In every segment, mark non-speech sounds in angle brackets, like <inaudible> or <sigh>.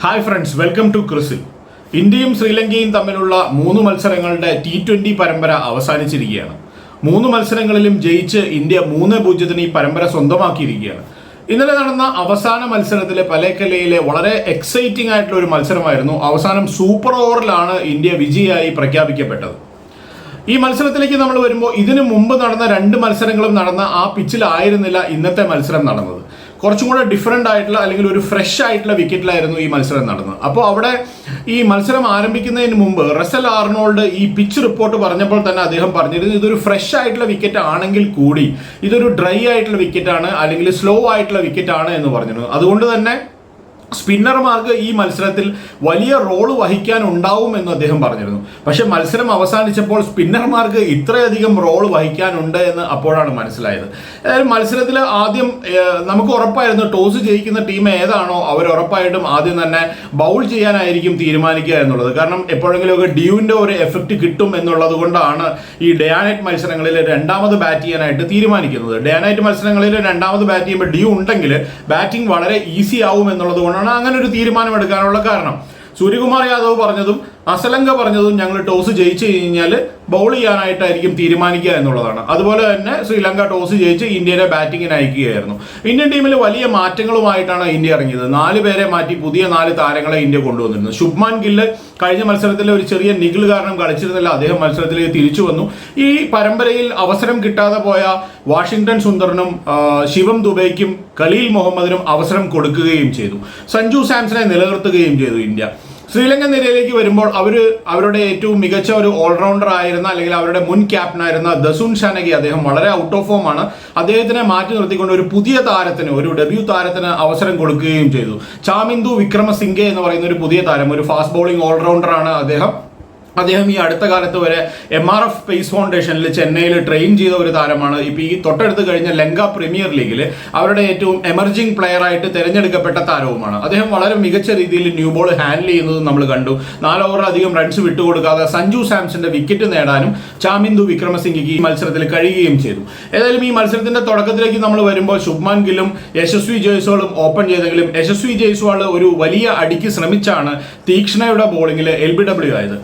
Hi friends welcome to ക്രിസിൽ ഇന്ത്യയും ശ്രീലങ്കയും തമ്മിലുള്ള മൂന്ന് മത്സരങ്ങളുടെ ടി ട്വന്റി പരമ്പര അവസാനിച്ചിരിക്കുകയാണ്. മൂന്ന് മത്സരങ്ങളിലും ജയിച്ച് ഇന്ത്യ മൂന്ന് പൂജ്യത്തിന് ഈ പരമ്പര സ്വന്തമാക്കിയിരിക്കുകയാണ്. ഇന്നലെ നടന്ന അവസാന മത്സരത്തിലെ പലേക്കലയിലെ വളരെ എക്സൈറ്റിംഗ് ആയിട്ടുള്ള ഒരു മത്സരമായിരുന്നു. അവസാനം സൂപ്പർ ഓവറിലാണ് ഇന്ത്യ വിജയിയായി പ്രഖ്യാപിക്കപ്പെട്ടത്. ഈ മത്സരത്തിലേക്ക് നമ്മൾ വരുമ്പോൾ ഇതിനു മുമ്പ് നടന്ന രണ്ട് മത്സരങ്ങളും നടന്ന ആ പിച്ചിലായിരുന്നില്ല ഇന്നത്തെ മത്സരം നടന്നത്. കുറച്ചും കൂടെ ഡിഫറെന്റ് ആയിട്ടുള്ള അല്ലെങ്കിൽ ഒരു ഫ്രഷ് ആയിട്ടുള്ള വിക്കറ്റിലായിരുന്നു ഈ മത്സരം നടന്നത്. അപ്പോൾ അവിടെ ഈ മത്സരം ആരംഭിക്കുന്നതിന് മുമ്പ് റസൽ ആർണോൾഡ് ഈ പിച്ച് റിപ്പോർട്ട് പറഞ്ഞപ്പോൾ തന്നെ അദ്ദേഹം പറഞ്ഞിരുന്നു ഇതൊരു ഫ്രഷ് ആയിട്ടുള്ള വിക്കറ്റ് ആണെങ്കിൽ കൂടി ഇതൊരു ഡ്രൈ ആയിട്ടുള്ള വിക്കറ്റാണ് അല്ലെങ്കിൽ സ്ലോ ആയിട്ടുള്ള വിക്കറ്റാണ് എന്ന് പറഞ്ഞിരുന്നു. അതുകൊണ്ട് തന്നെ സ്പിന്നർമാർക്ക് ഈ മത്സരത്തിൽ വലിയ റോൾ വഹിക്കാൻ ഉണ്ടാവും എന്ന് അദ്ദേഹം പറഞ്ഞിരുന്നു. പക്ഷെ മത്സരം അവസാനിച്ചപ്പോൾ സ്പിന്നർമാർക്ക് ഇത്രയധികം റോൾ വഹിക്കാനുണ്ട് എന്ന് അപ്പോഴാണ് മനസ്സിലായത്. മത്സരത്തിൽ ആദ്യം നമുക്ക് ഉറപ്പായിരുന്നു ടോസ് ജയിക്കുന്ന ടീം ഏതാണോ അവർ ഉറപ്പായിട്ടും ആദ്യം തന്നെ ബൗൾ ചെയ്യാനായിരിക്കും തീരുമാനിക്കുക എന്നുള്ളത്. കാരണം എപ്പോഴെങ്കിലുമൊക്കെ ഡ്യൂവിന്റെ ഒരു എഫക്റ്റ് കിട്ടും എന്നുള്ളത് കൊണ്ടാണ് ഈ ഡയാനൈറ്റ് മത്സരങ്ങളിൽ രണ്ടാമത് ബാറ്റ് ചെയ്യാനായിട്ട് തീരുമാനിക്കുന്നത്. ഡയാനൈറ്റ് മത്സരങ്ങളിൽ രണ്ടാമത് ബാറ്റ് ചെയ്യുമ്പോൾ ഡ്യൂ ഉണ്ടെങ്കിൽ ബാറ്റിംഗ് വളരെ ഈസി ആവും എന്നുള്ളത് അങ്ങനെ ഒരു തീരുമാനം എടുക്കാനുള്ള കാരണം. സൂര്യകുമാർ യാദവ് പറഞ്ഞതും അസലങ്ക പറഞ്ഞതും ഞങ്ങൾ ടോസ് ജയിച്ചു കഴിഞ്ഞാൽ ബൗൾ ചെയ്യാനായിട്ടായിരിക്കും തീരുമാനിക്കുക എന്നുള്ളതാണ്. അതുപോലെ തന്നെ ശ്രീലങ്ക ടോസ് ജയിച്ച് ഇന്ത്യയുടെ ബാറ്റിങ്ങിന് അയക്കുകയായിരുന്നു. ഇന്ത്യൻ ടീമിൽ വലിയ മാറ്റങ്ങളുമായിട്ടാണ് ഇന്ത്യ ഇറങ്ങിയത്. നാല് പേരെ മാറ്റി പുതിയ നാല് താരങ്ങളെ ഇന്ത്യ കൊണ്ടുവന്നിരുന്നു. ശുഭ്മാൻ ഗില്ല് കഴിഞ്ഞ മത്സരത്തിലെ ഒരു ചെറിയ നികിൾ കാരണം കളിച്ചിരുന്നില്ല. അദ്ദേഹം മത്സരത്തിലേക്ക് തിരിച്ചു വന്നു. ഈ പരമ്പരയിൽ അവസരം കിട്ടാതെ പോയ വാഷിംഗ്ടൺ സുന്ദറിനും ശിവം ദുബൈക്കും ഖലീൽ മുഹമ്മദിനും അവസരം കൊടുക്കുകയും ചെയ്തു. സഞ്ജു സാംസനെ നിലനിർത്തുകയും ചെയ്തു ഇന്ത്യ. ശ്രീലങ്കൻ നിരയിലേക്ക് വരുമ്പോൾ അവർ അവരുടെ ഏറ്റവും മികച്ച ഒരു ഓൾറൗണ്ടർ ആയിരുന്ന അല്ലെങ്കിൽ അവരുടെ മുൻ ക്യാപ്റ്റൻ ആയിരുന്ന ദസുൻ ഷാനഗി അദ്ദേഹം വളരെ ഔട്ട് ഓഫ് ഫോം ആണ്. അദ്ദേഹത്തിനെ മാറ്റി നിർത്തിക്കൊണ്ട് ഒരു പുതിയ താരത്തിന് ഒരു ഡെബ്യൂ താരത്തിന് അവസരം കൊടുക്കുകയും ചെയ്തു. ചാമിന്ദു വിക്രമസിംഗെ എന്ന് പറയുന്ന ഒരു പുതിയ താരം ഒരു ഫാസ്റ്റ് ബൗളിംഗ് ഓൾറൗണ്ടർ ആണ് അദ്ദേഹം. അദ്ദേഹം ഈ അടുത്ത കാലത്ത് വരെ എം ആർ എഫ് സ്പേസ് ഫൗണ്ടേഷനിൽ ചെന്നൈയിൽ ട്രെയിൻ ചെയ്ത ഒരു താരമാണ്. ഇപ്പം ഈ തൊട്ടടുത്ത് കഴിഞ്ഞ ലങ്ക പ്രീമിയർ ലീഗിൽ അവരുടെ ഏറ്റവും എമർജിംഗ് പ്ലെയർ ആയിട്ട് തിരഞ്ഞെടുക്കപ്പെട്ട താരവുമാണ്. അദ്ദേഹം വളരെ മികച്ച രീതിയിൽ ന്യൂ ബോൾ ഹാൻഡിൽ ചെയ്യുന്നത് നമ്മൾ കണ്ടു. നാല് ഓവറിലധികം റൺസ് വിട്ടുകൊടുക്കാതെ സഞ്ജു സാംസന്റെ വിക്കറ്റ് നേടാനും ചാമിന്ദു വിക്രമസിംഗയ്ക്ക് ഈ മത്സരത്തിൽ കഴിയുകയും ചെയ്തു. ഏതായാലും ഈ മത്സരത്തിന്റെ തുടക്കത്തിലേക്ക് നമ്മൾ വരുമ്പോൾ ശുഭ്മാൻ ഗില്ലും യശസ്വി ജയ്സ്വാളും ഓപ്പൺ ചെയ്തെങ്കിലും യശസ്വി ജയ്സ്വാൾ ഒരു വലിയ അടിക്ക് ശ്രമിച്ചാണ് തീക്ഷ്ണയുടെ ബോളിംഗിൽ എൽ ബി ഡബ്ല്യു ആയത്.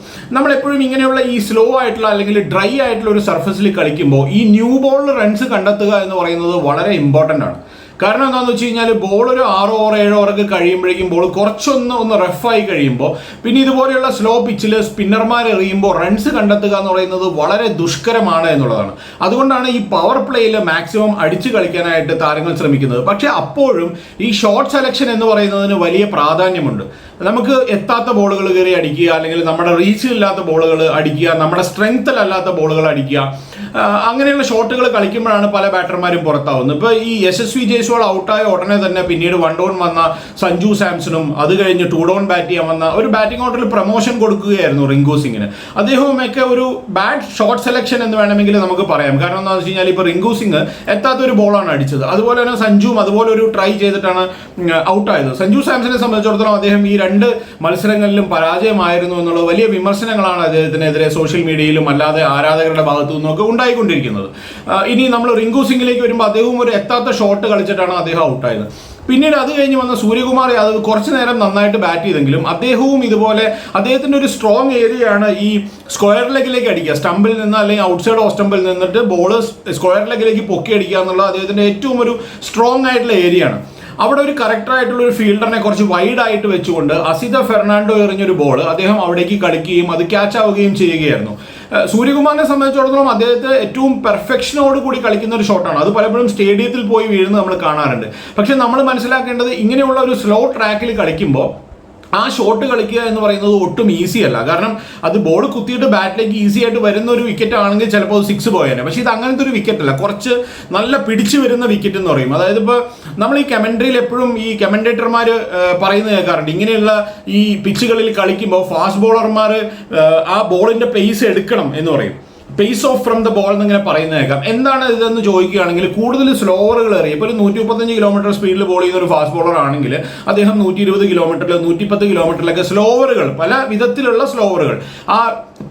നമ്മൾ എപ്പോഴും ഇങ്ങനെയുള്ള ഈ സ്ലോ ആയിട്ടുള്ള അല്ലെങ്കിൽ ഡ്രൈ ആയിട്ടുള്ള ഒരു സർഫസിൽ കളിക്കുമ്പോൾ ഈ ന്യൂ ബോൾ റൺസ് കണ്ടെത്തുക എന്ന് പറയുന്നത് വളരെ ഇമ്പോർട്ടന്റ് ആണ്. കാരണം എന്താണെന്ന് വെച്ച് കഴിഞ്ഞാൽ ബോൾ ഒരു ആറോ ഓവർ ഏഴോ ഓവറൊക്കെ കഴിയുമ്പോഴേക്കും ബോൾ കുറച്ചൊന്ന് ഒന്ന് റഫായി കഴിയുമ്പോൾ പിന്നെ ഇതുപോലെയുള്ള സ്ലോ പിച്ചിൽ സ്പിന്നർമാർ എറിയുമ്പോൾ റൺസ് കണ്ടെത്തുക എന്ന് പറയുന്നത് വളരെ ദുഷ്കരമാണ് എന്നുള്ളതാണ്. അതുകൊണ്ടാണ് ഈ പവർ പ്ലേയിൽ മാക്സിമം അടിച്ചു കളിക്കാനായിട്ട് താരങ്ങൾ ശ്രമിക്കുന്നത്. പക്ഷേ അപ്പോഴും ഈ ഷോർട്ട് സെലക്ഷൻ എന്ന് പറയുന്നതിന് വലിയ പ്രാധാന്യമുണ്ട്. നമുക്ക് എത്താത്ത ബോളുകൾ കയറി അടിക്കുക അല്ലെങ്കിൽ നമ്മുടെ റീച്ചിലില്ലാത്ത ബോളുകൾ അടിക്കുക നമ്മുടെ സ്ട്രെങ്ത്തിലല്ലാത്ത ബോളുകൾ അടിക്കുക. അങ്ങനെയുള്ള ഷോട്ടുകൾ കളിക്കുമ്പോഴാണ് പല ബാറ്റർമാരും പുറത്താവുന്നത്. ഇപ്പൊ ഈ യശസ്വി ജയ്സ്വാൾ ഔട്ടായ ഉടനെ തന്നെ പിന്നീട് വൺ ഡൗൺ വന്ന സഞ്ജു സാംസണും അത് കഴിഞ്ഞ് ടു ഡൗൺ ബാറ്റ് ചെയ്യാൻ വന്ന ഒരു ബാറ്റിംഗ് ഓർഡറിൽ പ്രൊമോഷൻ കൊടുക്കുകയായിരുന്നു റിങ്കു സിംഗിന്. അദ്ദേഹവുമൊക്കെ ഒരു ബാഡ് ഷോട്ട് സെലക്ഷൻ എന്ന് വേണമെങ്കിൽ നമുക്ക് പറയാം. കാരണം എന്താണെന്ന് വെച്ച് കഴിഞ്ഞാൽ ഇപ്പൊ റിങ്കു സിംഗ് എത്താത്ത ഒരു ബോളാണ് അടിച്ചത്. അതുപോലെ തന്നെ സഞ്ജുവും അതുപോലെ ഒരു ട്രൈ ചെയ്തിട്ടാണ് ഔട്ടായത് സഞ്ജു സാംസണെ സംബന്ധിച്ചിടത്തോളം അദ്ദേഹം ഈ രണ്ട് മത്സരങ്ങളിലും പരാജയമായിരുന്നു എന്നുള്ള വലിയ വിമർശനങ്ങളാണ് അദ്ദേഹത്തിനെതിരെ സോഷ്യൽ മീഡിയയിലും അല്ലാതെ ആരാധകരുടെ ഭാഗത്തു നിന്നൊക്കെ ഉണ്ടായിക്കൊണ്ടിരിക്കുന്നത്. ഇനി നമ്മൾ റിങ്കു സിംഗിലേക്ക് വരുമ്പോൾ അദ്ദേഹവും ഒരു എത്താത്ത ഷോട്ട് കളിച്ചിട്ടാണ് അദ്ദേഹം ഔട്ടായത് പിന്നീട് അത് കഴിഞ്ഞ് വന്ന സൂര്യകുമാർ യാദവ് കുറച്ചു നേരം നന്നായിട്ട് ബാറ്റ് ചെയ്തെങ്കിലും അദ്ദേഹവും ഇതുപോലെ അദ്ദേഹത്തിന്റെ ഒരു സ്ട്രോങ് ഏരിയയാണ് ഈ സ്ക്വയർ ലെഗിലേക്ക് അടിക്കുക. സ്റ്റമ്പിൽ നിന്ന് അല്ലെങ്കിൽ ഔട്ട്സൈഡ് ഓഫ് സ്റ്റമ്പിൽ നിന്നിട്ട് ബോൾ സ്ക്വയർ ലെഗിലേക്ക് പൊക്കി അടിക്കുക എന്നുള്ള അദ്ദേഹത്തിന്റെ ഏറ്റവും ഒരു സ്ട്രോങ് ആയിട്ടുള്ള ഏരിയ ആണ്. അവിടെ ഒരു കറക്റ്റർ ആയിട്ടുള്ള ഒരു ഫീൽഡറിനെ കുറച്ച് വൈഡ് ആയിട്ട് വെച്ചുകൊണ്ട് അസിത ഫെർണാണ്ടോ എറിഞ്ഞൊരു ബോൾ അദ്ദേഹം അവിടേക്ക് കളിക്കുകയും അത് ക്യാച്ച് ആവുകയും ചെയ്യുകയായിരുന്നു. സൂര്യകുമാറിനെ സംബന്ധിച്ചിടത്തോളം അദ്ദേഹത്തെ ഏറ്റവും പെർഫെക്ഷനോട് കൂടി കളിക്കുന്ന ഒരു ഷോട്ടാണ് അത് പലപ്പോഴും സ്റ്റേഡിയത്തിൽ പോയി വീഴുന്നത് നമ്മൾ കാണാറുണ്ട്. പക്ഷെ നമ്മൾ മനസ്സിലാക്കേണ്ടത് ഇങ്ങനെയുള്ള ഒരു സ്ലോ ട്രാക്കിൽ കളിക്കുമ്പോൾ ആ ഷോട്ട് കളിക്കുക എന്ന് പറയുന്നത് ഒട്ടും ഈസി അല്ല. കാരണം അത് ബോൾ കുത്തിയിട്ട് ബാറ്റിലേക്ക് ഈസി ആയിട്ട് വരുന്ന ഒരു വിക്കറ്റ് ആണെങ്കിൽ ചിലപ്പോൾ അത് സിക്സ് പോയേനെ. പക്ഷേ ഇത് അങ്ങനത്തെ ഒരു വിക്കറ്റ് അല്ല. കുറച്ച് നല്ല പിടിച്ചു വരുന്ന വിക്കറ്റ് എന്ന് പറയും. അതായത് ഇപ്പോൾ നമ്മൾ ഈ കമൻട്രിയിൽ എപ്പോഴും ഈ കമന്റേറ്റർമാർ പറയുന്നത് കേൾക്കാറുണ്ട്. ഇങ്ങനെയുള്ള ഈ പിച്ചുകളിൽ കളിക്കുമ്പോൾ ഫാസ്റ്റ് ബോളർമാർ ആ ബോളിന്റെ പേസ് എടുക്കണം എന്ന് പറയും. Pace off from the ball എന്നിങ്ങനെ പറയുന്നേക്കാം എന്താണ് ഇതെന്ന് ചോദിക്കുകയാണെങ്കിൽ കൂടുതൽ സ്ലോവറുകൾ എറിയും. ഇപ്പോൾ ഒരു നൂറ്റി മുപ്പത്തഞ്ച് കിലോമീറ്റർ സ്പീഡിൽ ബോൾ ചെയ്യുന്ന ഒരു ഫാസ്റ്റ് ബോളർ ആണെങ്കിൽ അദ്ദേഹം നൂറ്റി ഇരുപത് കിലോമീറ്ററിൽ നൂറ്റി പത്ത് കിലോമീറ്ററിലൊക്കെ സ്ലോവറുകൾ പല വിധത്തിലുള്ള സ്ലോവറുകൾ. ആ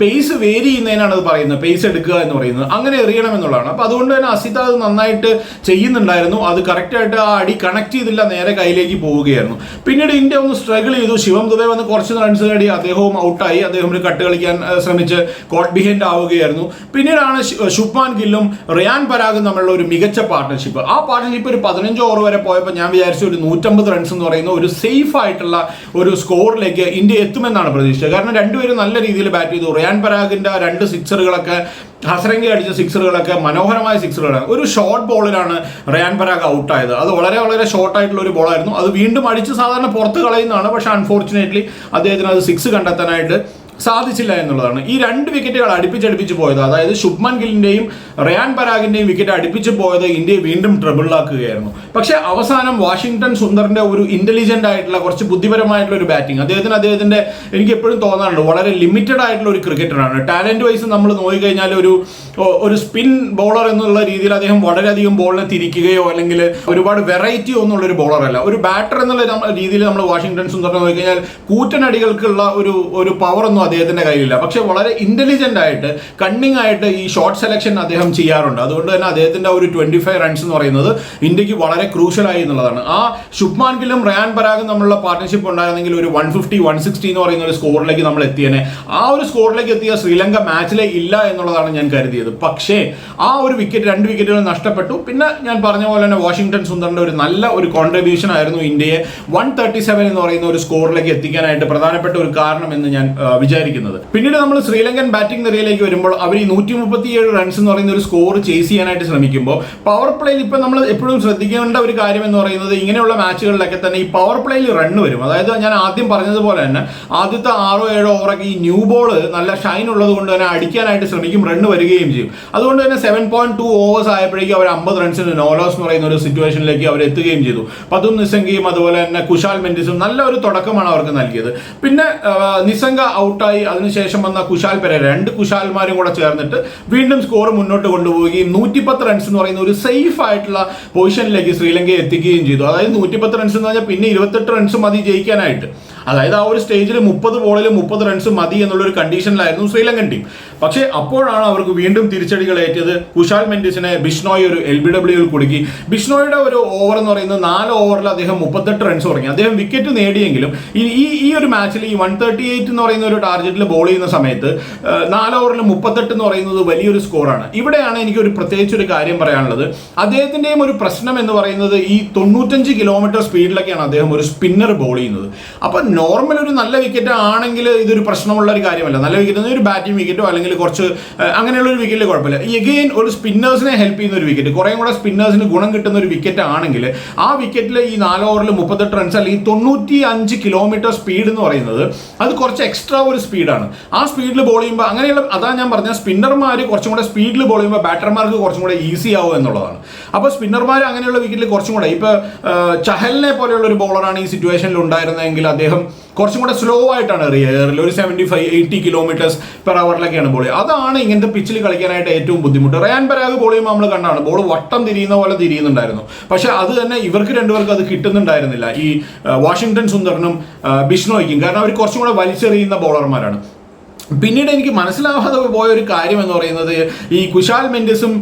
പേസ് വേരി ചെയ്യുന്നതിനാണ് അത് പറയുന്നത്. പേസ് എടുക്കുക എന്ന് പറയുന്നത്. അങ്ങനെ എറിയണം എന്നുള്ളതാണ്. അപ്പോൾ അതുകൊണ്ട് തന്നെ അസിത അത് നന്നായിട്ട് ചെയ്യുന്നുണ്ടായിരുന്നു. അത് കറക്റ്റായിട്ട് ആ അടി കണക്ട് ചെയ്തില്ല നേരെ കയ്യിലേക്ക് പോവുകയായിരുന്നു. പിന്നീട് ഇന്ത്യ ഒന്ന് സ്ട്രഗിൾ ചെയ്തു. ശിവം ദുബൈ വന്ന് കുറച്ച് റൺസ് നേടി. അദ്ദേഹവും ഔട്ടായി അദ്ദേഹം ഒരു കട്ട് കളിക്കാൻ ശ്രമിച്ച് കോട്ട് ബിഹൈൻഡ് ആവുകയായിരുന്നു. പിന്നീടാണ് ശുഭ്മാൻ ഗില്ലും റിയാൻ പരാഗും തമ്മിലുള്ള ഒരു മികച്ച പാർട്ട്ണർഷിപ്പ് ആ പാർട്ട്ണർഷിപ്പ് ഒരു പതിനഞ്ച് ഓവർ വരെ പോയപ്പോൾ ഞാൻ വിചാരിച്ചു ഒരു നൂറ്റമ്പത് റൺസ് എന്ന് പറയുന്ന ഒരു സേഫ് ആയിട്ടുള്ള ഒരു സ്കോറിലേക്ക് ഇന്ത്യ എത്തുമെന്നാണ് പ്രതീക്ഷിച്ചത്. കാരണം രണ്ടുപേരും നല്ല രീതിയിൽ ബാറ്റ് ചെയ്തു. റിയാൻ പരാഗിന്റെ രണ്ട് സിക്സറുകളൊക്കെ ഹസരംഗി അടിച്ച സിക്സറുകളൊക്കെ മനോഹരമായ സിക്സറുകളാണ് ഒരു ഷോർട്ട് ബോളിലാണ് റയാൻ പരാഗ് ഔട്ടായത് അത് വളരെ വളരെ ഷോർട്ട് ആയിട്ടുള്ള ഒരു ബോളായിരുന്നു അത് വീണ്ടും അടിച്ച് സാധാരണ പുറത്ത് കളയുന്നതാണ്. പക്ഷേ അൺഫോർച്ചുനേറ്റ്ലി അദ്ദേഹത്തിന് അത് സിക്സ് കണ്ടെത്താനായിട്ട് സാധിച്ചില്ല എന്നുള്ളതാണ്. ഈ രണ്ട് വിക്കറ്റുകൾ അടുപ്പിച്ചടുപ്പിച്ച് പോയത് അതായത് ശുഭ്മൻ ഗില്ലിന്റെയും റയാൻ പരാഗിന്റെയും വിക്കറ്റ് അടുപ്പിച്ച് പോയത് ഇന്ത്യയെ വീണ്ടും ട്രബിളാക്കുകയായിരുന്നു പക്ഷേ അവസാനം വാഷിംഗ്ടൺ സുന്ദറിന്റെ ഒരു ഇന്റലിജന്റ് ആയിട്ടുള്ള കുറച്ച് ബുദ്ധിപരമായിട്ടുള്ള ഒരു ബാറ്റിംഗ് അദ്ദേഹത്തിന് അദ്ദേഹത്തിന്റെ എനിക്ക് എപ്പോഴും തോന്നാറുണ്ട് വളരെ ലിമിറ്റഡ് ആയിട്ടുള്ള ഒരു ക്രിക്കറ്ററാണ് ടാലന്റ് വൈസ് നമ്മൾ നോക്കിക്കഴിഞ്ഞാൽ ഒരു ഒരു സ്പിൻ ബോളർ എന്നുള്ള രീതിയിൽ അദ്ദേഹം വളരെയധികം ബോളിനെ തിരിക്കുകയോ അല്ലെങ്കിൽ ഒരുപാട് വെറൈറ്റി ഒന്നുള്ള ഒരു ബോളർ അല്ല. ഒരു ബാറ്റർ എന്നുള്ള രീതിയിൽ നമ്മൾ വാഷിംഗ്ടൺ സുന്ദറിനെ നോക്കിക്കഴിഞ്ഞാൽ കൂറ്റനടികൾക്കുള്ള ഒരു ഒരു പവർ ഒന്നും അദ്ദേഹത്തിന്റെ കയ്യിലില്ല. പക്ഷെ വളരെ ഇന്റലിജന്റ് ആയിട്ട് കണ്ണിങ് ആയിട്ട് ഈ ഷോർട്ട് സെലക്ഷൻ അദ്ദേഹം ചെയ്യാറുണ്ട്. അതുകൊണ്ട് തന്നെ അദ്ദേഹത്തിന്റെ ഒരു ട്വന്റി ഫൈവ് റൺസ് എന്ന് പറയുന്നത് ഇന്ത്യയ്ക്ക് വളരെ ക്രൂഷ്യലായി എന്നുള്ളതാണ്. ആ ശുഭ്മാൻ ഗില്ലും റയാൻ പരാഗും നമ്മളുടെ പാർട്ട്ണർഷിപ്പ് ഉണ്ടായിരുന്നെങ്കിൽ ഒരു വൺ ഫിഫ്റ്റി വൺ സിക്സ്റ്റി എന്ന് പറയുന്ന ഒരു സ്കോറിലേക്ക് നമ്മൾ എത്തിയേനെ. ആ ഒരു സ്കോറിലേക്ക് എത്തിയ ശ്രീലങ്ക മാച്ചിലെ ഇല്ല എന്നുള്ളതാണ് ഞാൻ കരുതിയത്. പക്ഷേ ആ ഒരു വിക്കറ്റ് രണ്ട് വിക്കറ്റുകൾ നഷ്ടപ്പെട്ടു. പിന്നെ ഞാൻ പറഞ്ഞ പോലെ തന്നെ വാഷിംഗ്ടൺ സുന്ദറിന്റെ ഒരു നല്ല ഒരു കോൺട്രിബ്യൂഷൻ ആയിരുന്നു ഇന്ത്യയെ. വൺ തേർട്ടി സെവൻ എന്ന് പറയുന്ന ഒരു സ്കോറിലേക്ക് എത്തിക്കാനായിട്ട് പ്രധാനപ്പെട്ട ഒരു കാരണം എന്ന് ഞാൻ ആ, വിചാരിക്കുന്നത്. പിന്നീട് നമ്മൾ ശ്രീലങ്കൻ ബാറ്റിംഗ് നിരയിലേക്ക് വരുമ്പോൾ അവർ ഈ നൂറ്റി മുപ്പത്തിയേഴ് റൺസ് എന്ന് പറയുന്ന ഒരു സ്കോർ ചേസ് ചെയ്യാനായിട്ട് ശ്രമിക്കുമ്പോൾ പവർ പ്ലേയിൽ ഇപ്പം നമ്മൾ എപ്പോഴും ശ്രദ്ധിക്കേണ്ട ഒരു കാര്യം എന്ന് പറയുന്നത് ഇങ്ങനെയുള്ള മാച്ചുകളിലൊക്കെ തന്നെ ഈ പവർ പ്ലേയിൽ റണ്ണ് വരും. അതായത് ഞാൻ ആദ്യം പറഞ്ഞതുപോലെ തന്നെ ആദ്യത്തെ ആറോ ഏഴോ ഓവറൊക്കെ ഈ ന്യൂ ബോൾ നല്ല ഷൈൻ ഉള്ളത് കൊണ്ട് തന്നെ അടിക്കാനായിട്ട് ശ്രമിക്കും റണ്ണ് വരികയും ചെയ്യും. അതുകൊണ്ട് തന്നെ സെവൻ പോയിന്റ് ടു ഓവേഴ്സ് ആയപ്പോഴേക്കും അവർ അമ്പത് റൺസിന് നോലോസ് എന്ന് പറയുന്ന ഒരു സിറ്റുവേഷനിലേക്ക് അവർ എത്തുകയും ചെയ്തു. പതും നിസംഗയും അതുപോലെ തന്നെ കുശാൽ മെൻഡിസും നല്ല ഒരു തുടക്കമാണ് അവർക്ക് നൽകിയത്. പിന്നെ നിസംഗ ഔട്ടായി അതിനുശേഷം വന്ന കുശാൽ പെര രണ്ട് കുശാൽമാരും കൂടെ ചേർന്നിട്ട് വീണ്ടും സ്കോർ മുന്നോട്ട് കൊണ്ടുപോവുകയും നൂറ്റിപ്പത്ത് റൺസ് എന്ന് പറയുന്ന ഒരു സേഫ് ആയിട്ടുള്ള പൊസിഷനിലേക്ക് ശ്രീലങ്കയെ എത്തിക്കുകയും ചെയ്തു. അതായത് നൂറ്റിപ്പത്ത് റൺസ് എന്ന് പറഞ്ഞാൽ പിന്നെ ഇരുപത്തെട്ട് റൺസ് മതി ജയിക്കാനായിട്ട്. അതായത് ആ ഒരു സ്റ്റേജിൽ മുപ്പത് ബോളിൽ മുപ്പത് റൺസ് മതി എന്നുള്ള ഒരു കണ്ടീഷനിലായിരുന്നു ശ്രീലങ്കൻ ടീം പക്ഷേ അപ്പോഴാണ് അവർക്ക് വീണ്ടും തിരിച്ചടികൾ ഏറ്റത്. കുശാൽ മെൻഡിസിനെ ബിഷ്ണോയ് ഒരു എൽ ബി ഡബ്ല്യുവിൽ കുടുക്കി. ബിഷ്ണോയുടെ ഒരു ഓവർ എന്ന് പറയുന്നത് നാല് ഓവറിൽ അദ്ദേഹം മുപ്പത്തെട്ട് റൺസ് തുടങ്ങി അദ്ദേഹം വിക്കറ്റ് നേടിയെങ്കിലും ഈ ഈ ഒരു മാച്ചിൽ ഈ വൺ തേർട്ടി എയ്റ്റ് എന്ന് പറയുന്ന ഒരു ടാർഗറ്റിൽ ബോൾ ചെയ്യുന്ന സമയത്ത് നാല് ഓവറിൽ മുപ്പത്തെട്ട് എന്ന് പറയുന്നത് വലിയൊരു സ്കോറാണ് ഇവിടെയാണ് എനിക്ക് ഒരു പ്രത്യേകിച്ച് ഒരു കാര്യം പറയാനുള്ളത്. അദ്ദേഹത്തിന്റെയും ഒരു പ്രശ്നം എന്ന് പറയുന്നത് ഈ തൊണ്ണൂറ്റഞ്ച് കിലോമീറ്റർ സ്പീഡിലൊക്കെയാണ് അദ്ദേഹം ഒരു സ്പിന്നർ ബോൾ ചെയ്യുന്നത്. അപ്പൊ നോർമൽ ഒരു നല്ല വിക്കറ്റ് ആണെങ്കിൽ ഇതൊരു പ്രശ്നമുള്ള ഒരു കാര്യമല്ല. നല്ല വിക്കറ്റ് ഒരു ബാറ്റിംഗ് വിക്കറ്റോ അല്ലെങ്കിൽ കുറച്ച് ആ, അങ്ങനെയുള്ള ഒരു വിക്കറ്റിൽ കുഴപ്പമില്ല എഗെയിൻ ഒരു സ്പിന്നേഴ്സിനെ ഹെൽപ്പ് ചെയ്യുന്ന ഒരു വിക്കറ്റ് കുറേ കൂടെ സ്പിന്നേഴ്സിന് ഗുണം കിട്ടുന്ന ഒരു വിക്കറ്റ് ആണെങ്കിൽ ആ വിക്കറ്റിൽ ഈ നാല് ഓവറിൽ മുപ്പത്തെട്ട് റൺസ് അല്ലെങ്കിൽ തൊണ്ണൂറ്റി അഞ്ച് കിലോമീറ്റർ സ്പീഡ് എന്ന് പറയുന്നത് അത് കുറച്ച് എക്സ്ട്രാ ഒരു സ്പീഡാണ് ആ സ്പീഡിൽ ബോൾ ചെയ്യുമ്പോൾ അങ്ങനെയുള്ള അതാ ഞാൻ പറഞ്ഞ സ്പിന്നർമാർ കുറച്ചും കൂടെ സ്പീഡിൽ ബോൾ ചെയ്യുമ്പോൾ ബാറ്റർമാർക്ക് കുറച്ചും കൂടെ ഈസി ആവും എന്നുള്ളതാണ്. അപ്പോൾ സ്പിന്നർമാർ അങ്ങനെയുള്ള വിക്കറ്റിൽ കുറച്ചും കൂടെ ഇപ്പോൾ ചഹലിനെ പോലെയുള്ള ഒരു ബോളറാണ് ഈ സിറ്റുവേഷനിൽ ഉണ്ടായിരുന്നതെങ്കിൽ അദ്ദേഹം കുറച്ചും കൂടെ സ്ലോ ആയിട്ടാണ് എറിയുക ഒരു seventy five eighty kilometres per അവറിലൊക്കെയാണ് ball അതാണ് ഇങ്ങനത്തെ പിച്ചിൽ കളിക്കാനായിട്ട് ഏറ്റവും ബുദ്ധിമുട്ട്. റയാൻ പരാഗ് ബോൾ ചെയ്യുമ്പോൾ നമ്മൾ കണ്ടാണ് ബോൾ വട്ടം തിരിയുന്ന പോലെ തിരിയുന്നുണ്ടായിരുന്നു. പക്ഷെ അത് തന്നെ ഇവർക്ക് രണ്ടുപേർക്ക് അത് കിട്ടുന്നുണ്ടായിരുന്നില്ല. ഈ വാഷിങ്ടൺ സുന്ദറിനും ബിഷ്ണോയ്ക്കും. കാരണം അവർ കുറച്ചും കൂടെ വലിച്ചെറിയുന്ന ബോളർമാരാണ് പിന്നീട് എനിക്ക് മനസ്സിലാവാതെ പോയ ഒരു കാര്യം എന്ന് പറയുന്നത് ഈ കുശാൽ മെൻഡിസും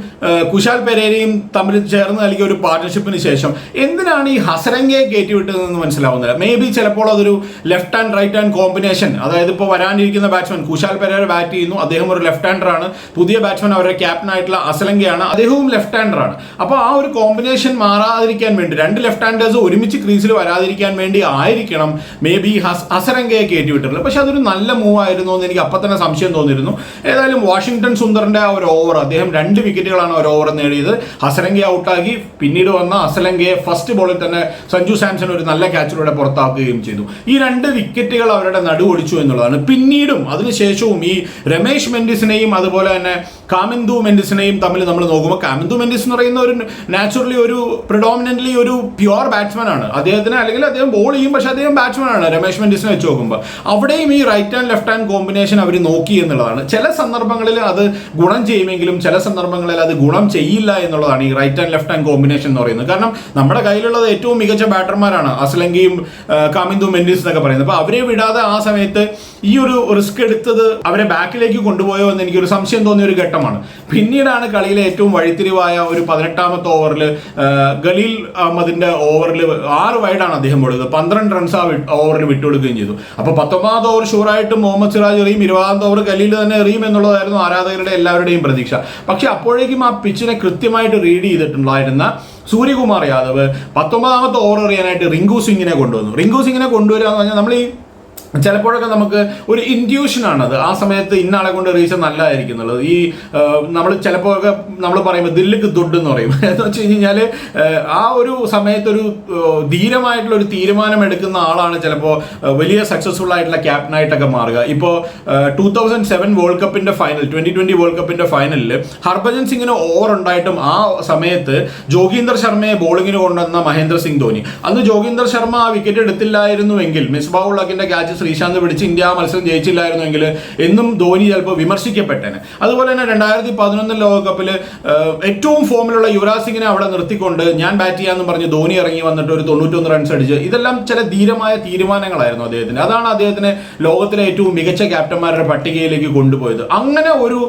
കുശാൽ പെരേരയും തമ്മിൽ ചേർന്ന് നൽകിയ ഒരു പാർട്ട്ണർഷിപ്പിന് ശേഷം എന്തിനാണ് ഈ ഹസരംഗയെ കയറ്റി വിട്ടതെന്ന് മനസ്സിലാവുന്നില്ല. മേ ബി ചിലപ്പോൾ അതൊരു left and right and combination അതായത് ഇപ്പോൾ വരാനിരിക്കുന്ന ബാറ്റ്സ്മാൻ കുശാൽ പെരേര ബാറ്റ് ചെയ്യുന്നു. അദ്ദേഹം ഒരു ലെഫ്റ്റ് ഹാൻഡറാണ് പുതിയ ബാറ്റ്സ്മാൻ അവരുടെ ക്യാപ്റ്റൻ ആയിട്ടുള്ള അസലങ്കയാണ് അദ്ദേഹവും ലെഫ്റ്റ് ഹാൻഡറാണ് അപ്പോൾ ആ ഒരു കോമ്പിനേഷൻ മാറാതിരിക്കാൻ വേണ്ടി രണ്ട് ലെഫ്റ്റ് ഹാൻഡേഴ്സ് ഒരുമിച്ച് ക്രീസിൽ വരാതിരിക്കാൻ വേണ്ടി ആയിരിക്കണം മേ ബി ഹസരംഗയെ കയറ്റി വിട്ടിട്ടുള്ളത് പക്ഷെ അതൊരു നല്ല മൂവായിരുന്നു എന്ന് എനിക്ക് അപ്പം തന്നെ സംശയം തോന്നിയിരുന്നു. ഏതായാലും വാഷിംഗ്ടൺ സുന്ദറിന്റെ ആ ഒരു ഓവർ അദ്ദേഹം രണ്ട് വിക്കറ്റുകളാണ് ഒരു ഓവർ നേടിയത്. ഹസലങ്കയെ ഔട്ടാക്കി. പിന്നീട് വന്ന ഹസലങ്കയെ ഫസ്റ്റ് ബോളിൽ തന്നെ സഞ്ജു സാംസൺ ഒരു നല്ല ക്യാച്ചിലൂടെ പുറത്താക്കുകയും ചെയ്തു. ഈ രണ്ട് വിക്കറ്റുകൾ അവരുടെ നടുവൊടിച്ചു എന്നുള്ളതാണ്. പിന്നീടും അതിനുശേഷവും ഈ രമേശ് മെൻഡിസിനെയും അതുപോലെ തന്നെ കാമിന്ദു മെൻഡിസിനെയും തമ്മിൽ നമ്മൾ നോക്കുമ്പോൾ കാമിന്ദു മെൻഡിസ് എന്ന് പറയുന്ന ഒരു നാച്ചുറലി ഒരു പ്രിഡോമിനന്റ്ലി ഒരു പ്യുവർ ബാറ്റ്സ്മാൻ ആണ്. അദ്ദേഹത്തിന് അല്ലെങ്കിൽ അദ്ദേഹം ബോൾ ചെയ്യും പക്ഷേ അദ്ദേഹം ബാറ്റ്സ്മാൻ ആണ് രമേശ് മെൻഡിസിനെ വെച്ച് നോക്കുമ്പോൾ. അവിടെയും ഈ right and left hand combination അവർ നോക്കി എന്നുള്ളതാണ്. ചില സന്ദർഭങ്ങളിൽ അത് ഗുണം ചെയ്യുമെങ്കിലും ചില സന്ദർഭങ്ങളിൽ അത് ഗുണം ചെയ്യില്ല എന്നുള്ളതാണ് ഈ right and left and combination എന്ന് പറയുന്നത്. കാരണം നമ്മുടെ കയ്യിലുള്ളത് ഏറ്റവും മികച്ച ബാറ്റർമാരാണ്. അസ്ലങ്കിയും കാമിന്ദു മെൻഡിസ് എന്നൊക്കെ പറയുന്നത്. അപ്പോൾ അവരെ വിടാതെ ആ സമയത്ത് ഈ ഒരു റിസ്ക് എടുത്തത് അവരെ ബാക്കിലേക്ക് കൊണ്ടുപോയോ എന്ന് എനിക്കൊരു സംശയം തോന്നിയ ഒരു ഘട്ടമാണ്. പിന്നീടാണ് കളിയിലെ ഏറ്റവും വഴിത്തിരിവായ ഒരു പതിനെട്ടാമത്തെ ഓവറിൽ ഗലീൽ അഹമ്മദിന്റെ ഓവറിൽ ആറ് വൈഡാണ് അദ്ദേഹം കൊടുത്തത്. പന്ത്രണ്ട് റൺസ് ആ ഓവറിൽ വിട്ടുകൊടുക്കുകയും ചെയ്തു. അപ്പോൾ പത്തൊമ്പതാമത് ഓവർ ഷൂറായിട്ട് മുഹമ്മദ് സിറാജ് എറിയും. ഇരുപതാമത്തെ ഓവർ ഗലീൽ തന്നെ എറിയും എന്നുള്ളതായിരുന്നു ആരാധകരുടെ എല്ലാവരുടെയും പ്രതീക്ഷ. പക്ഷെ അപ്പോഴേക്കും ആ പിച്ചിനെ കൃത്യമായിട്ട് റീഡ് ചെയ്തിട്ടുണ്ടായിരുന്ന സൂര്യകുമാർ യാദവ് പത്തൊമ്പതാമത്തെ ഓവർ എറിയാനായിട്ട് റിങ്കു സിംഗിനെ കൊണ്ടുവന്നു. റിങ്കു സിംഗിനെ കൊണ്ടുവരിക എന്ന് പറഞ്ഞാൽ നമ്മൾ ഈ ചിലപ്പോഴൊക്കെ നമുക്ക് ഒരു ഇൻഡ്യൂഷൻ ആണത്. ആ സമയത്ത് ഇന്നാളെ കൊണ്ട് റീസൺ നല്ലതായിരിക്കും എന്നുള്ളത് ഈ നമ്മൾ ചിലപ്പോഴൊക്കെ നമ്മൾ പറയുമ്പോൾ ദില്ലുക്ക് ദുഡ് എന്ന് പറയും. <laughs> എന്ന് വെച്ച് കഴിഞ്ഞാൽ ആ ഒരു സമയത്തൊരു ധീരമായിട്ടുള്ള ഒരു തീരുമാനം എടുക്കുന്ന ആളാണ് ചിലപ്പോൾ വലിയ സക്സസ്ഫുൾ ആയിട്ടുള്ള ക്യാപ്റ്റനായിട്ടൊക്കെ മാറുക. ഇപ്പോൾ ടൂ തൗസൻഡ് സെവൻ വേൾഡ് കപ്പിന്റെ ഫൈനൽ ട്വന്റി ട്വന്റി വേൾഡ് കപ്പിന്റെ ഫൈനലിൽ ഹർഭജൻ സിംഗിന് ഓവർ ഉണ്ടായിട്ടും ആ സമയത്ത് ജോഗീന്ദർ ശർമ്മയെ ബോളിങ്ങിന് കൊണ്ടുവന്ന മഹേന്ദ്ര സിംഗ് ധോനി അന്ന് ജോഗീന്ദർ ശർമ്മ ആ വിക്കറ്റ് എടുത്തില്ലായിരുന്നുവെങ്കിൽ മിസ്ബാ ഉള്ളക്കിന്റെ ക്യാച്ച് ശ്രീശാന്ത് പിടിച്ച് ഇന്ത്യ ആ മത്സരം ജയിച്ചില്ലായിരുന്നുവെങ്കിൽ എന്നും ധോനി ചിലപ്പോൾ വിമർശിക്കപ്പെട്ടേനെ. അതുപോലെ തന്നെ രണ്ടായിരത്തി പതിനൊന്ന് ലോകകപ്പിൽ ഏറ്റവും ഫോമിലുള്ള യുവരാജ് സിംഗിനെ അവിടെ നിർത്തിക്കൊണ്ട് ഞാൻ ബാറ്റ് ചെയ്യാന്ന് പറഞ്ഞ് ധോനി ഇറങ്ങി വന്നിട്ട് ഒരു തൊണ്ണൂറ്റൊന്ന് റൺസ് അടിച്ച് ഇതെല്ലാം ചില ധീരമായ തീരുമാനങ്ങളായിരുന്നു അദ്ദേഹത്തിന്. അതാണ് അദ്ദേഹത്തിന് ലോകത്തിലെ ഏറ്റവും മികച്ച ക്യാപ്റ്റന്മാരുടെ പട്ടികയിലേക്ക് കൊണ്ടുപോയത്. അങ്ങനെ ഒരു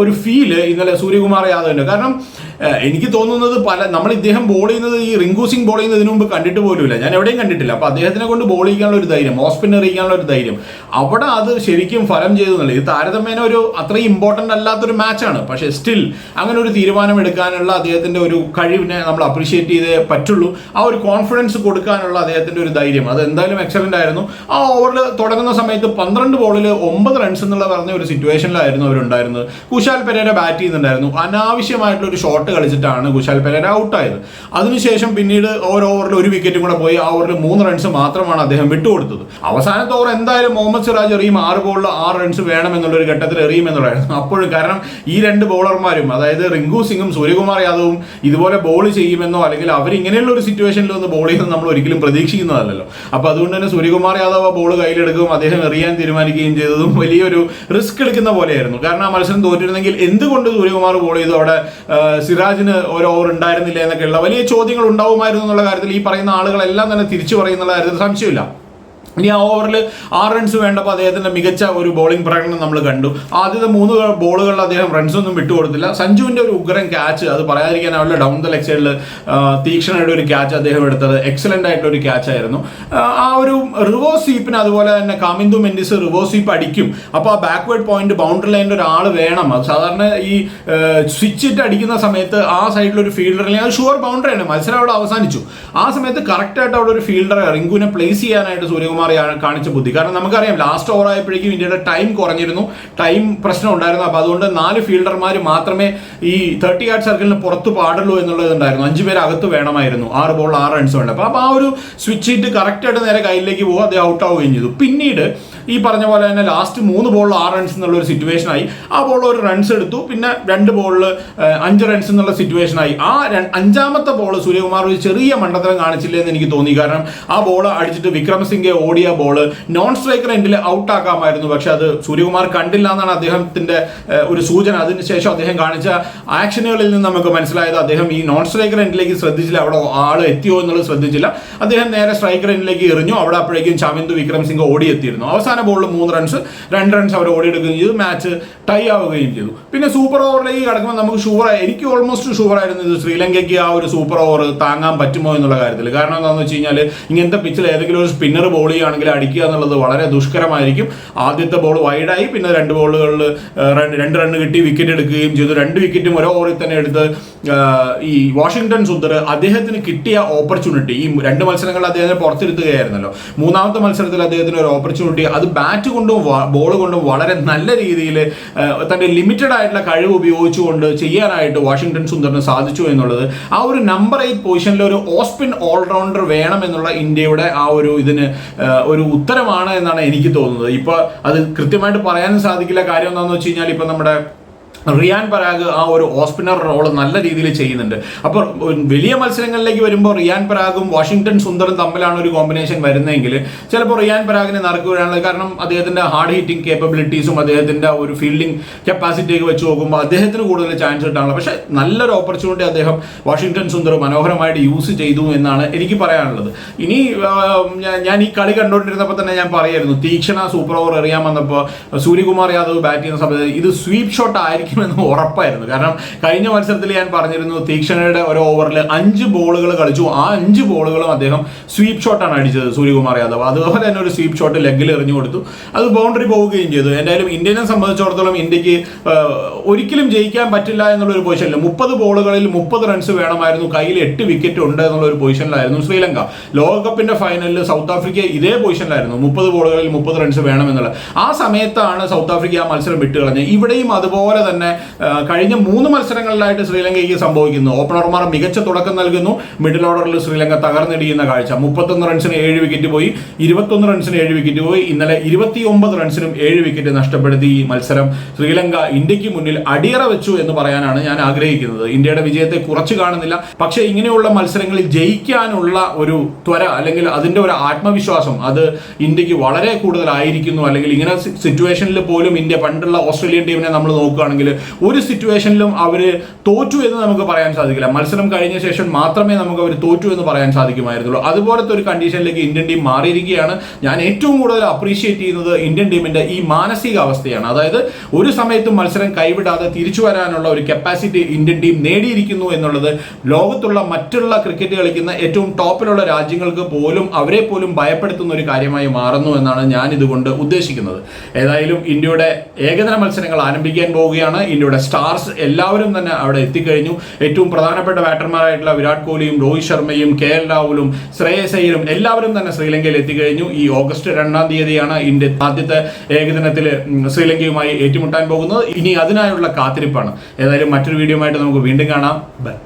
ഒരു ഫീൽ ഇന്നലെ സൂര്യകുമാർ യാദവിന് കാരണം എനിക്ക് തോന്നുന്നത് പല നമ്മൾ ഇദ്ദേഹം ബോൾ ചെയ്യുന്നത് ഈ റിങ്കു സിംഗ് ബോൾ ചെയ്യുന്നതിന് മുമ്പ് കണ്ടിട്ട് പോലുമില്ല. ഞാൻ എവിടെയും കണ്ടിട്ടില്ല. അപ്പൊ അദ്ദേഹത്തിനെ കൊണ്ട് ബോൾ ചെയ്യാനുള്ള ഒരു ധൈര്യം ഓഫ് സ്പിൻ എറിയിക്കാനുള്ള ഒരു ധൈര്യം. അവിടെ അത് ശരിക്കും ഫലം ചെയ്തു എന്നുള്ളത്. ഇത് താരതമ്യേന ഒരു അത്രയും ഇമ്പോർട്ടന്റ് അല്ലാത്തൊരു മാച്ചാണ് പക്ഷേ സ്റ്റിൽ അങ്ങനെ ഒരു തീരുമാനം എടുക്കാനുള്ള അദ്ദേഹത്തിന്റെ ഒരു കഴിവിനെ നമ്മൾ അപ്രീഷിയേറ്റ് ചെയ്തേ പറ്റുള്ളൂ. ആ ഒരു കോൺഫിഡൻസ് കൊടുക്കാനുള്ള അദ്ദേഹത്തിന്റെ ഒരു ധൈര്യം. അത് എന്തായാലും എക്സലന്റ് ആയിരുന്നു. ആ ഓവറിൽ തുടങ്ങുന്ന സമയത്ത് പന്ത്രണ്ട് ബോളിൽ ഒമ്പത് റൺസ് എന്നുള്ള പറഞ്ഞ ഒരു സിറ്റുവേഷനിലായിരുന്നു അവരുണ്ടായിരുന്നത്. കുശാൽ പെരേര ബാറ്റ് ചെയ്യുന്നുണ്ടായിരുന്നു. അനാവശ്യമായിട്ടുള്ള ഒരു ഷോട്ട് കളിച്ചിട്ടാണ് കുശാൽ പെരേര ഔട്ടായത് അതിനുശേഷം പിന്നീട് ഓരോ ഓവറിൽ ഒരു വിക്കറ്റും കൂടെ പോയി ആ ഓവറിൽ മൂന്ന് റൺസ് മാത്രമാണ് അദ്ദേഹം വിട്ടുകൊടുത്തത്. അവസാനത്തെ ഓവർ എന്തായാലും മുഹമ്മദ് സിറാജ് എറിയും ആറ് ബോളിൽ ആറ് റൺസ് വേണം എന്നുള്ളൊരു ഘട്ടത്തിൽ എറിയും എന്നുള്ളതായിരുന്നു. അപ്പോഴും കാരണം ഈ രണ്ട് ബോളർമാരും അതായത് റിങ്കു സിംഗും സൂര്യകുമാർ യാദവും ഇതുപോലെ ബോൾ ചെയ്യുമെന്നോ അല്ലെങ്കിൽ അവർ ഇങ്ങനെയുള്ള ഒരു സിറ്റുവേഷനിൽ ഒന്ന് ബോൾ ചെയ്യുന്നത് നമ്മൾ ഒരിക്കലും പ്രതീക്ഷിക്കുന്നതല്ലല്ലോ. അപ്പൊ അതുകൊണ്ട് തന്നെ സൂര്യകുമാർ യാദവ് ആ ബോൾ കയ്യിലെടുക്കുകയും അദ്ദേഹം എറിയാൻ തീരുമാനിക്കുകയും ചെയ്തതും വലിയൊരു റിസ്ക് എടുക്കുന്ന പോലെയായിരുന്നു. കാരണം ആ മത്സരം തോറ്റിരുന്നെങ്കിൽ എന്തുകൊണ്ട് സൂര്യകുമാർ ബോൾ ചെയ്തു? അവിടെ ആ, സിറാജിന് ഒരു ഓവർ ഉണ്ടായിരുന്നില്ല എന്നൊക്കെയുള്ള വലിയ ചോദ്യങ്ങൾ ഉണ്ടാവുമായിരുന്നു എന്നുള്ള കാര്യത്തിൽ ഈ പറയുന്ന ആളുകളെല്ലാം തന്നെ തിരിച്ചു പറയുന്നുള്ള കാര്യത്തിൽ സംശയമില്ല. ഇനി ആ ഓവറിൽ ആറ് റൺസ് വേണ്ടപ്പോൾ അദ്ദേഹത്തിന്റെ മികച്ച ഒരു ബോളിംഗ് പ്രകടനം നമ്മൾ കണ്ടു. ആദ്യത്തെ മൂന്ന് ബോളുകളിൽ അദ്ദേഹം റൺസൊന്നും വിട്ടുകൊടുത്തില്ല. സഞ്ജുവിന്റെ ഒരു ഉഗ്രം ക്യാച്ച് അത് പറയാതിരിക്കാനാവില്ല. ഡൗൺ ദ ലെഗ് സൈഡിൽ തീക്ഷണയുടെ ഒരു ക്യാച്ച് അദ്ദേഹം എടുത്തത്. എക്സലന്റ് ആയിട്ടുള്ള ഒരു ക്യാച്ച് ആയിരുന്നു. ആ, ഒരു റിവേഴ്സ് സ്വീപ്പിന് അതുപോലെ തന്നെ കാമിന്ദു മെൻഡിസ് റിവേഴ്സ് സ്വീപ്പ് അടിക്കും. അപ്പോൾ ആ ബാക്ക്വേർഡ് പോയിന്റ് ബൗണ്ടറി ലൈന്റെ ഒരാൾ വേണം. അത് സാധാരണ ഈ സ്വിച്ച് ഇട്ട് അടിക്കുന്ന സമയത്ത് ആ സൈഡിൽ ഒരു അല്ലെങ്കിൽ അത് ഷുവർ ബൗണ്ടറിയാണ് മത്സരം അവിടെ അവസാനിച്ചു. ആ സമയത്ത് കറക്റ്റായിട്ട് അവിടെ ഒരു ഫീൽഡർ റിങ്കുവിനെ പ്ലേസ് ചെയ്യാനായിട്ട് സൂര്യകുമാർ യാ- കാണിച്ച ബുദ്ധി. കാരണം നമുക്കറിയാം ലാസ്റ്റ് ഓവർ ആയപ്പോഴേക്കും ഇന്ത്യയുടെ ടൈം കുറഞ്ഞിരുന്നു. ടൈം പ്രശ്നം ഉണ്ടായിരുന്നു. അപ്പോൾ അതുകൊണ്ട് നാല് ഫീൽഡർമാർ മാത്രമേ ഈ തേർട്ടി യാർഡ് സർക്കിളിന് പുറത്ത് പാടുള്ളൂ എന്നുള്ളത് ഉണ്ടായിരുന്നു. അഞ്ച് പേര് അകത്ത് വേണമായിരുന്നു. ആറ് ബോൾ ആറ് റൺസ് വേണ്ട അപ്പോൾ ആ ഒരു സ്വിച്ച് ഇട്ട് കറക്റ്റായിട്ട് നേരെ കയ്യിലേക്ക് പോകുക അത് ഔട്ട് ആവുകയും ചെയ്തു. പിന്നീട് ഈ പറഞ്ഞ പോലെ തന്നെ ലാസ്റ്റ് മൂന്ന് ബോളിൽ ആറ് റൺസ് എന്നുള്ള ഒരു സിറ്റുവേഷൻ ആയി. ആ ബോൾ ഒരു റൺസ് എടുത്തു. പിന്നെ രണ്ട് ബോളിൽ അഞ്ച് റൺസ് എന്നുള്ള സിറ്റുവേഷൻ ആയി. ആ അഞ്ചാമത്തെ ബോൾ സൂര്യകുമാർ ഒരു ചെറിയ മണ്ഡലം കാണിച്ചില്ലേ എന്ന് എനിക്ക് തോന്നി. കാരണം ആ ബോൾ അടിച്ചിട്ട് വിക്രമസിംഗെ ഓടിയ ബോൾ നോൺ സ്ട്രൈക്കർ എൻഡിൽ ഔട്ട് ആക്കാമായിരുന്നു. പക്ഷെ അത് സൂര്യകുമാർ കണ്ടില്ല എന്നാണ് അദ്ദേഹത്തിന്റെ ഒരു സൂചന. അതിനുശേഷം അദ്ദേഹം കാണിച്ച ആക്ഷനുകളിൽ നിന്ന് നമുക്ക് മനസ്സിലായത് അദ്ദേഹം ഈ നോൺ സ്ട്രൈക്കർ എൻഡിലേക്ക് ശ്രദ്ധിച്ചില്ല. അവിടെ ആൾ എത്തിയോ എന്നുള്ളത് ശ്രദ്ധിച്ചില്ല. അദ്ദേഹം നേരെ സ്ട്രൈക്കർ എൻഡിലേക്ക് എറിഞ്ഞു. അവിടെ അപ്പോഴേക്കും ചമിന്ദു വിക്രം സിംഗ് ഓടിയെത്തിയിരുന്നു. അവസാന ബോളിൽ മൂന്ന് റൺസ് രണ്ട് റൺസ് അവർ ഓടിയെടുക്കുകയും ചെയ്തു. മാച്ച് ടൈ ആവുകയും ചെയ്തു. പിന്നെ സൂപ്പർ ഓവറിലേക്ക് കടക്കുമ്പോൾ നമുക്ക് ഷുവർ എനിക്ക് ഓൾമോസ്റ്റ് ഷുവർ ആയിരുന്നു ഇത് ശ്രീലങ്കയ്ക്ക് ആ ഒരു സൂപ്പർ ഓവർ താങ്ങാൻ പറ്റുമോ എന്നുള്ള കാര്യത്തിൽ. കാരണം എന്താണെന്ന് വെച്ച് കഴിഞ്ഞാൽ ഇങ്ങനത്തെ പിച്ചിൽ ഏതെങ്കിലും ഒരു സ്പിന്നർ ബോൾ ചെയ്യുകയാണെങ്കിൽ അടിക്കുക എന്നുള്ളത് വളരെ ദുഷ്കരമായിരിക്കും. ആദ്യത്തെ ബോൾ വൈഡായി പിന്നെ രണ്ട് ബോളുകളിൽ രണ്ട് റണ്ണ് കിട്ടി വിക്കറ്റ് എടുക്കുകയും ചെയ്തു. രണ്ട് വിക്കറ്റും ഓരോ ഓവറിൽ തന്നെ എടുത്ത് ഈ വാഷിംഗ്ടൺ സുന്ദർ അദ്ദേഹത്തിന് കിട്ടിയ ഓപ്പർച്യൂണിറ്റി ഈ രണ്ട് മത്സരങ്ങളിൽ അദ്ദേഹത്തിന് പുറത്തിരുത്തുകയായിരുന്നല്ലോ. മൂന്നാമത്തെ മത്സരത്തിൽ അദ്ദേഹത്തിന് ഒരു ഓപ്പർച്യൂണിറ്റി അത് ബാറ്റ് കൊണ്ടും ബോൾ കൊണ്ടും വളരെ നല്ല രീതിയിൽ തന്റെ ലിമിറ്റഡ് ആയിട്ടുള്ള കഴിവ് ഉപയോഗിച്ചുകൊണ്ട് ചെയ്യാനായിട്ട് വാഷിങ്ടൺ സുന്ദറിന് സാധിച്ചു എന്നുള്ളത്. ആ ഒരു നമ്പർ എയ്റ്റ് പൊസിഷനിൽ ഒരു ഓസ്പിൻ ഓൾറൗണ്ടർ വേണം എന്നുള്ള ഇന്ത്യയുടെ ആ ഒരു ഇതിന് ഒരു ഉത്തരമാണ് എന്നാണ് എനിക്ക് തോന്നുന്നത്. ഇപ്പൊ അത് കൃത്യമായിട്ട് പറയാനും സാധിക്കില്ല. കാര്യം എന്താണെന്ന് വെച്ച് കഴിഞ്ഞാൽ ഇപ്പൊ നമ്മുടെ റിയാൻ പരാഗ് ആ ഒരു ഓസ്പിനർ റോൾ നല്ല രീതിയിൽ ചെയ്യുന്നുണ്ട്. അപ്പോൾ വലിയ മത്സരങ്ങളിലേക്ക് വരുമ്പോൾ റിയാൻ പരാഗും വാഷിംഗ്ടൺ സുന്ദറും തമ്മിലാണ് ഒരു കോമ്പിനേഷൻ വരുന്നതെങ്കിൽ ചിലപ്പോൾ റിയാൻ പരാഗിനെ നറുക്കുകയാണുള്ളത് കാരണം അദ്ദേഹത്തിന്റെ ഹാർഡ് ഹീറ്റിംഗ് കേപ്പബിലിറ്റീസും അദ്ദേഹത്തിന്റെ ഒരു ഫീൽഡിംഗ് കപ്പാസിറ്റിയൊക്കെ വെച്ച് നോക്കുമ്പോൾ അദ്ദേഹത്തിന് കൂടുതൽ ചാൻസ് കിട്ടാനുള്ളത് പക്ഷേ നല്ലൊരു ഓപ്പർച്യൂണിറ്റി അദ്ദേഹം വാഷിംഗ്ടൺ സുന്ദർ മനോഹരമായിട്ട് യൂസ് ചെയ്തു എന്നാണ് എനിക്ക് പറയാനുള്ളത്. ഇനി ഞാൻ- ഈ കളി കണ്ടുകൊണ്ടിരുന്നപ്പോൾ തന്നെ ഞാൻ പറയായിരുന്നു തീക്ഷണ സൂപ്പർ ഓവർ എറിയാൻ വന്നപ്പോൾ സൂര്യകുമാർ യാദവ് ബാറ്റ് ചെയ്യുന്ന സമയത്ത് ഇത് സ്വീപ് ഷോട്ട് ആയിരിക്കുമെന്ന് ഉറപ്പായിരുന്നു. കാരണം കഴിഞ്ഞ മത്സരത്തിൽ ഞാൻ പറഞ്ഞിരുന്നു തീക്ഷണയുടെ ഒരു ഓവറിൽ അഞ്ച് ബോളുകൾ കളിച്ചു. ആ അഞ്ച് ബോളുകളും അദ്ദേഹം സ്വീപ് ഷോട്ടാണ് അടിച്ചത് സൂര്യകുമാർ യാദവ്. അതുപോലെ തന്നെ ഒരു സ്വീപ് ഷോട്ട് ലെഗിൽ എറിഞ്ഞു കൊടുത്തു. അത് ബൗണ്ടറി പോവുകയും ചെയ്തു. എന്തായാലും ഇന്ത്യനെ സംബന്ധിച്ചിടത്തോളം ഇന്ത്യയ്ക്ക് ഒരിക്കലും ജയിക്കാൻ പറ്റില്ല എന്നുള്ള ഒരു പൊസിഷനിൽ മുപ്പത് ബോളുകളിൽ മുപ്പത് റൺസ് വേണമായിരുന്നു. കയ്യിൽ എട്ട് വിക്കറ്റ് ഉണ്ട് എന്നുള്ള ഒരു പൊസിഷനിലായിരുന്നു ശ്രീലങ്ക. ലോകകപ്പിന്റെ ഫൈനലിൽ സൗത്ത് ആഫ്രിക്ക ഇതേ പൊസിഷനിലായിരുന്നു മുപ്പത് ബോളുകളിൽ മുപ്പത് റൺസ് വേണമെന്നുള്ള ആ സമയത്താണ് സൗത്ത് ആഫ്രിക്ക ആ മത്സരം വിട്ടുകളഞ്ഞത്. ഇവിടെയും അതുപോലെ തന്നെ ആ, കഴിഞ്ഞ മൂന്ന് മത്സരങ്ങളിലായിട്ട് ശ്രീലങ്കയ്ക്ക് സംഭവിക്കുന്നു. ഓപ്പണർമാർ മികച്ച തുടക്കം നൽകുന്നു. മിഡിൽ ഓർഡറിൽ ശ്രീലങ്ക തകർന്നിടിയുന്ന കാഴ്ച. മുപ്പത്തൊന്ന് റൺസിന് ഏഴ് വിക്കറ്റ് പോയി. ഇരുപത്തൊന്ന് റൺസിന് ഏഴ് വിക്കറ്റ് പോയി. ഇന്നലെ ഇരുപത്തി ഒമ്പത് റൺസിനും ഏഴ് വിക്കറ്റ് നഷ്ടപ്പെടുത്തി ഈ മത്സരം ശ്രീലങ്ക ഇന്ത്യയ്ക്ക് മുന്നിൽ അടിയറ വെച്ചു എന്ന് പറയാനാണ് ഞാൻ ആഗ്രഹിക്കുന്നത്. ഇന്ത്യയുടെ വിജയത്തെ കുറച്ച് കാണുന്നില്ല. പക്ഷേ ഇങ്ങനെയുള്ള മത്സരങ്ങളിൽ ജയിക്കാനുള്ള ഒരു ത്വര അല്ലെങ്കിൽ അതിന്റെ ഒരു ആത്മവിശ്വാസം അത് ഇന്ത്യയ്ക്ക് വളരെ കൂടുതലായിരിക്കുന്നു. അല്ലെങ്കിൽ ഇങ്ങനെ സിറ്റുവേഷനിൽ പോലും ഇന്ത്യ പണ്ടുള്ള ഓസ്ട്രേലിയൻ ടീമിനെ നമ്മൾ നോക്കുകയാണെങ്കിൽ ഒരു സിറ്റുവേഷനിലും അവർ തോറ്റു എന്ന് നമുക്ക് പറയാൻ സാധിക്കില്ല. മത്സരം കഴിഞ്ഞ ശേഷം മാത്രമേ നമുക്ക് അവർ തോറ്റു എന്ന് പറയാൻ സാധിക്കുമായിരുന്നുള്ളൂ. അതുപോലത്തെ ഒരു കണ്ടീഷനിലേക്ക് ഇന്ത്യൻ ടീം മാറിയിരിക്കുകയാണ്. ഞാൻ ഏറ്റവും കൂടുതൽ അപ്രീഷിയേറ്റ് ചെയ്യുന്നത് ഇന്ത്യൻ ടീമിന്റെ ഈ മാനസികാവസ്ഥയാണ്. അതായത് ഒരു സമയത്തും മത്സരം കൈവിടാതെ തിരിച്ചു വരാനുള്ള ഒരു കപ്പാസിറ്റി ഇന്ത്യൻ ടീം നേടിയിരിക്കുന്നു എന്നുള്ളത് ലോകത്തുള്ള മറ്റുള്ള ക്രിക്കറ്റ് കളിക്കുന്ന ഏറ്റവും ടോപ്പിലുള്ള രാജ്യങ്ങൾക്ക് പോലും അവരെ പോലും ഭയപ്പെടുത്തുന്ന ഒരു കാര്യമായി മാറുന്നു എന്നാണ് ഞാൻ ഇതുകൊണ്ട് ഉദ്ദേശിക്കുന്നത്. ഏതായാലും ഇന്ത്യയുടെ ഏകദിന മത്സരങ്ങൾ ആരംഭിക്കാൻ പോവുകയാണ്. ഇന്ത്യയുടെ സ്റ്റാർസ് എല്ലാവരും തന്നെ അവിടെ എത്തിക്കഴിഞ്ഞു. ഏറ്റവും പ്രധാനപ്പെട്ട ബാറ്റർമാരായിട്ടുള്ള വിരാട് കോഹ്ലിയും രോഹിത് ശർമ്മയും കെ എൽ രാഹുലും ശ്രേയസ് അയ്യരും എല്ലാവരും തന്നെ ശ്രീലങ്കയിൽ എത്തിക്കഴിഞ്ഞു. ഈ ഓഗസ്റ്റ് രണ്ടാം തീയതിയാണ് ഇന്ത്യ ആദ്യത്തെ ഏകദിനത്തിൽ ശ്രീലങ്കയുമായി ഏറ്റുമുട്ടാൻ പോകുന്നത്. ഇനി അതിനായുള്ള കാത്തിരിപ്പാണ്. ഏതായാലും മറ്റൊരു വീഡിയോ ആയിട്ട് നമുക്ക് വീണ്ടും കാണാം. ബൈ.